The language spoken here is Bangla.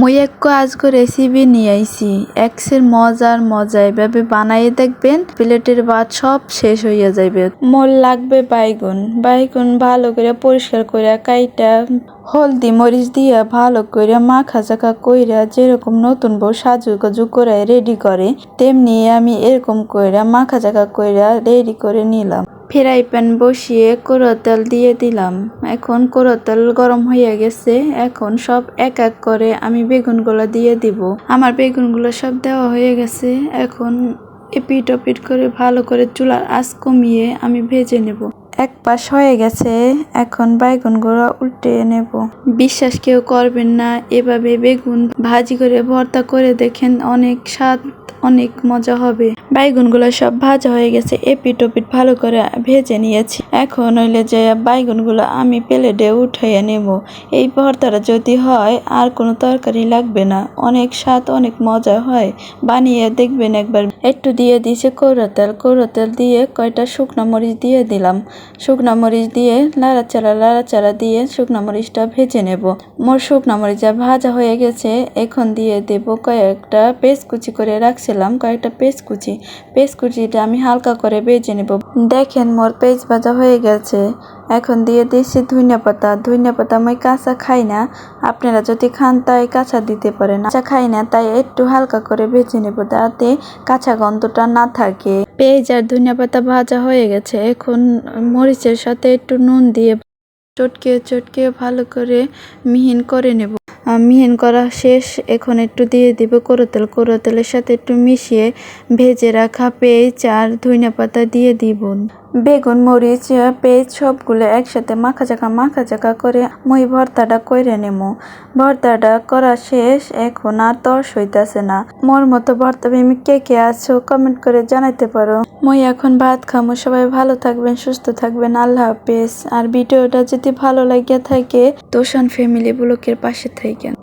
মুই এক আজকে রেসিপি নিয়ে আইছি এক্সের মজার মজা এভাবে বানাইয়ে দেখবেন, প্লেটের ভাত সব শেষ হইয়া যাইবে। মোর লাগবে বাইগুন। বাইগুন ভালো করে পরিষ্কার করে কাইটা, হলদি মরিচ দিয়া ভালো করে মাখা চাকা কইরা যেরকম নতুন বউ সাজু গাজু করে রেডি করে, তেমনি আমি এরকম কইরা মাখা চাকা কইরা রেডি করে নিলাম। ফ্রাই প্যান বসিয়ে কোরো তেল দিয়ে দিলাম। এখন কোরো তেল গরম হয়ে গেছে। এখন সব এক এক করে আমি বেগুনগুলো দিয়ে দিব। আমার বেগুনগুলো সব দেওয়া হয়ে গেছে। এখন এপিট ওপিট করে ভালো করে চুলার আঁচ কমিয়ে আমি ভেজে নেব। এক পাশ হয়ে গেছে। এখন বেগুনগুলো উল্টে নেব। বিশ্বাস কেউ করবেন না, এভাবে বেগুন ভাজি করে ভর্তা করে দেখেন অনেক স্বাদ। অনেক মজা হবে। বাইগুনগুলো সব ভাজা হয়ে গেছে এপিট ওপিট ভালো করে ভেজে নিয়েছি। এখন হইলে যে বাইগুনগুলো আমি প্লেটে উঠাইয়া নেব, এই ভর্তাটা যদি হয় আর কোনো তরকারি লাগবে না। অনেক স্বাদ, অনেক মজা হয়। বানিয়ে দেখবেন একবার। একটু দিয়ে দিয়েছে কৌরা তেল। কৌরা তেল দিয়ে কয়টা শুকনো মরিচ দিয়ে দিলাম। শুকনো মরিচ দিয়ে লাড়াচাড়া লাড়াচাড়া দিয়ে শুকনো মরিচটা ভেজে নেব। মোর শুকনো মরিচা ভাজা হয়ে গেছে, এখন দিয়ে দেব কয়েকটা পেস্ট কুচি করে রাখছিলাম। কয়েকটা পেস্ট কুচি। পেস্ট কুচিটা আমি হালকা করে ভেজে নেব। দেখেন মোর পেস্ট ভাজা হয়ে গেছে। এখন দিয়ে দিয়েছি ধনিয়া পাতা। ধনিয়া পাতা আমি কাঁচা খাই না। আপনারা যদি খান তাই কাঁচা দিতে পারেন। কাঁচা খাই না তাই একটু হালকা করে ভেজে নেব যাতে কাঁচা গন্ধটা না থাকে। পেঁয়াজ আর ধনিয়া পাতা ভাজা হয়ে গেছে। এখন মরিচের সাথে একটু নুন দিয়ে চটকে চটকে ভালো করে মিহিন করে নেব। মিহিন করা শেষ। এখন একটু দিয়ে দিব তেল তেলের সাথে একটু মিশিয়ে ভেজে রাখা পেঁয়াজ আর ধনিয়া পাতা দিয়ে দিব বেগুন, মরিচ, পেঁয়াজ সবগুলো একসাথে মাখা চাকা মাখা চাকা করে মই ভর্তাটা কইরে নেব ভর্তাটা করা শেষ, এখন আর তর্স হইতাছে না। মোর মতো ভর্তা প্রেমিক কে কে আছো, কমেন্ট করে জানাইতে পারো। মই এখন ভাত খামো, সবাই ভালো থাকবেন, সুস্থ থাকবেন, আল্লাহ হাফেজ। আর ভিডিওটা যদি ভালো লাগিয়া থাকে, তোষান ফ্যামিলি ব্লকের পাশে থাকেন